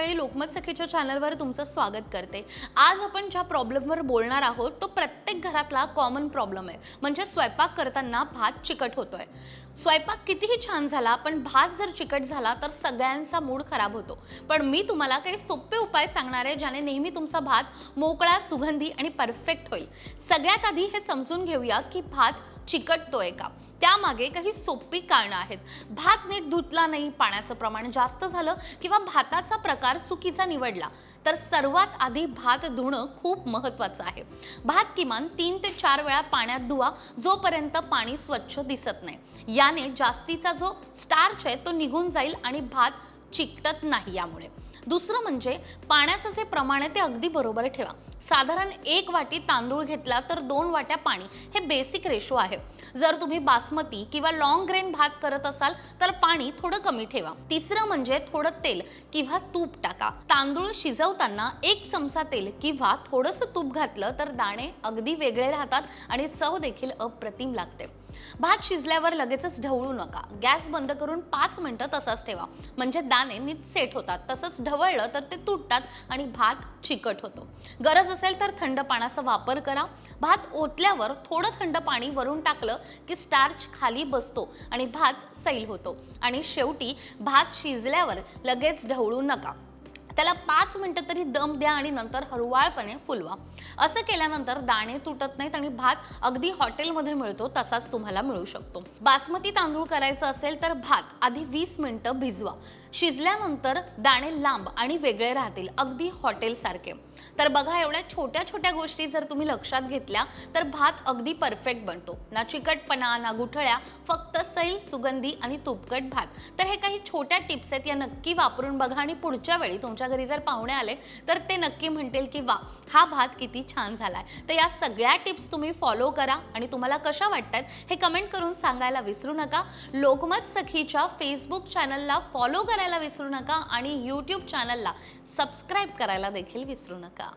मंडळी लोकमत सखीच्या चॅनलवर तुमचं स्वागत करते. आज आपण ज्या प्रॉब्लेमवर बोलणार आहोत तो प्रत्येक घरातला कॉमन प्रॉब्लेम आहे. म्हणजे स्वयंपाक करताना भात चिकट होतोय. स्वयंपाक कितीही छान झाला पण भात जर चिकट झाला तर सगळ्यांचा मूड खराब होतो. पण मी तुम्हाला काही सोपे उपाय सांगणार आहे ज्याने नेहमी तुमचा भात मोकळा सुगंधी आणि परफेक्ट होईल. सगळ्यात आधी हे समजून घेऊया की भात चिकटतोय का. त्यामागे काही सोपी कारणं आहेत. भात नीट धुतला नाही पाण्याचं प्रमाण जास्त झालं किंवा भाताचा प्रकार चुकीचा निवडला तर सर्वात आधी भात धुणं खूप महत्त्वाचं आहे. भात किमान तीन ते चार वेळा पाण्यात धुवा जोपर्यंत पाणी स्वच्छ दिसत नाही. याने जास्तीचा जो स्टार्च आहे तो निघून जाईल आणि भात चिकटत नाही यामुळे. दुसरं म्हणजे पाण्याचं जे प्रमाण आहे ते अगदी बरोबर ठेवा. साधारण एक वाटी तांदूळ घेतला तर दोन वाट्या पाणी हे बेसिक रेशो आहे. जर तुम्ही बासमती किंवा लॉंग ग्रेन भात करत असाल तर पाणी थोडं कमी ठेवा. तिसरं म्हणजे थोडं तेल किंवा तूप टाका. तांदूळ शिजवताना एक चमचा तेल किंवा थोडंसं तूप घातलं तर दाणे अगदी वेगळे राहतात आणि चव देखील अप्रतिम लागते. भात शिजल्यावर लगेचच ढवळू नका. गॅस बंद करून पाच मिनटं तसाच ठेवा. म्हणजे दाणे नीट सेट होतात. तसंच ढवळलं तर ते तुटतात आणि भात चिकट होतो. गरज असेल तर थंड पाण्याचा वापर करा. भात ओतल्यावर थोडं थंड पाणी वरून टाकलं की स्टार्च खाली बसतो आणि भात सैल होतो. आणि शेवटी भात शिजल्यावर लगेच ढवळू नका. त्याला पाच मिनटं तरी दम द्या आणि नंतर हळूवारपणे फुलवा. असं केल्यानंतर दाणे तुटत नाहीत आणि भात अगदी हॉटेलमध्ये मिळतो तसाच तुम्हाला मिळू शकतो. बासमती तांदूळ करायचं असेल तर भात आधी वीस मिनिटं भिजवा. शिजल्यानंतर दाणे लांब आणि वेगळे राहतील अगदी हॉटेलसारखे तर बघा एवढ्या छोट्या छोट्या गोष्टी जर तुम्ही लक्षात घेतल्या तर भात अगदी परफेक्ट बनतो. ना चिकटपणा ना गुठळ्या फक्त सैल सुगंधी आणि तुपकट भात. तर हे काही छोट्या टिप्स आहेत या नक्की वापरून बघा आणि पुढच्या वेळी तुमच्या घरी जर पाहुणे आले तर ते नक्की म्हणतील की वा हा भात किती छान झालाय. तर या सगळ्या टिप्स तुम्ही फॉलो करा आणि तुम्हाला कशा वाटतात हे कमेंट करून सांगायला विसरू नका. लोकमत सखीच्या फेसबुक चॅनलला फॉलो करा. करायला विसरू नका आणि यूट्यूब चॅनलला सबस्क्राईब करायला देखील विसरू नका.